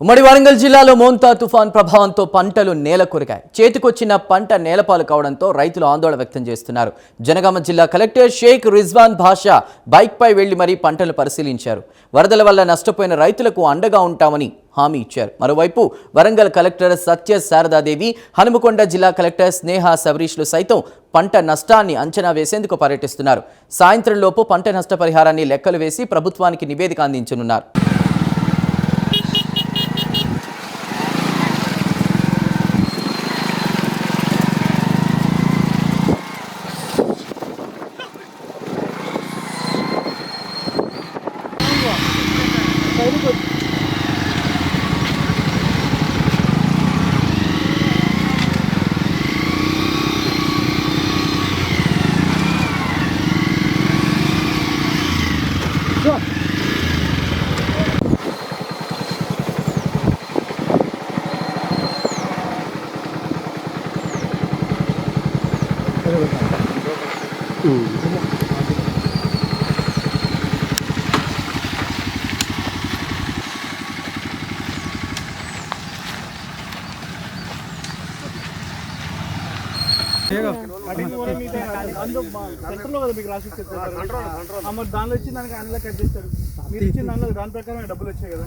ఉమ్మడి వరంగల్ జిల్లాలో మోంతా తుఫాన్ ప్రభావంతో పంటలు నేల కొరిగాయి చేతికొచ్చిన పంట నేలపాలు కావడంతో రైతులు ఆందోళన వ్యక్తం చేస్తున్నారు. జనగామ జిల్లా కలెక్టర్ షేక్ రిజ్వాన్ భాషా బైక్పై వెళ్ళి మరీ పంటలు పరిశీలించారు. వరదల వల్ల నష్టపోయిన రైతులకు అండగా ఉంటామని హామీ ఇచ్చారు. మరోవైపు వరంగల్ కలెక్టర్ సత్య శారదాదేవి హనుమకొండ జిల్లా కలెక్టర్ స్నేహ సబరీష్లు సైతం పంట నష్టాన్ని అంచనా వేసేందుకు పర్యటిస్తున్నారు. సాయంత్రంలోపు పంట నష్టపరిహారాన్ని లెక్కలు వేసి ప్రభుత్వానికి నివేదిక అందించనున్నారు. సెంటర్లో కదా మీకు దానిలో ఇచ్చి దానికి ఆయనలో కట్ చేస్తారు మీరు ఇచ్చిన దానిలో దాని ప్రకారం డబ్బులు వచ్చాయి కదా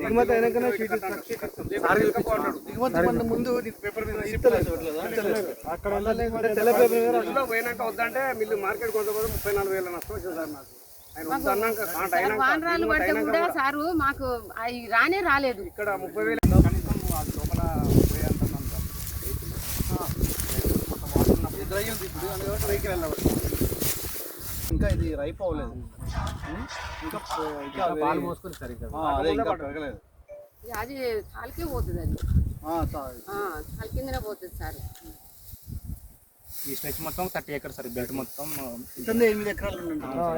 దిగుమతి అయినాకనే షీట్. దిగుమతి ముందు పేపర్ మీద ఇస్తలేదు. ఇస్తలేదు. అక్కడ ఉన్న తెల్ల పేపర్ మీద రాసి- ఇంట్లో పోయినాక వద్దంటే మిల్లు మార్కెట్ ముప్పై నాలుగు వేల నష్టం సార్ నాకు వానరాలు పడితే కూడా మాకు రానే రాలేదు ఇక్కడ ముప్పై వేలు ఇంకా ఇది రైప్ అవ్వలేదు ఇంకా ఇంకా పాలు పోసుకొని సరిగ్గా అదే ఇంకా పెరగలేదు ఇక అది కాలికే పోతుంది అది కాలి కిందనే పోతుంది సార్ ఈ స్ట్రెచ్ మొత్తం థర్టీ ఎకర్స్ సార్ బెల్ట్ మొత్తం. ఎనిమిది ఎకరాలు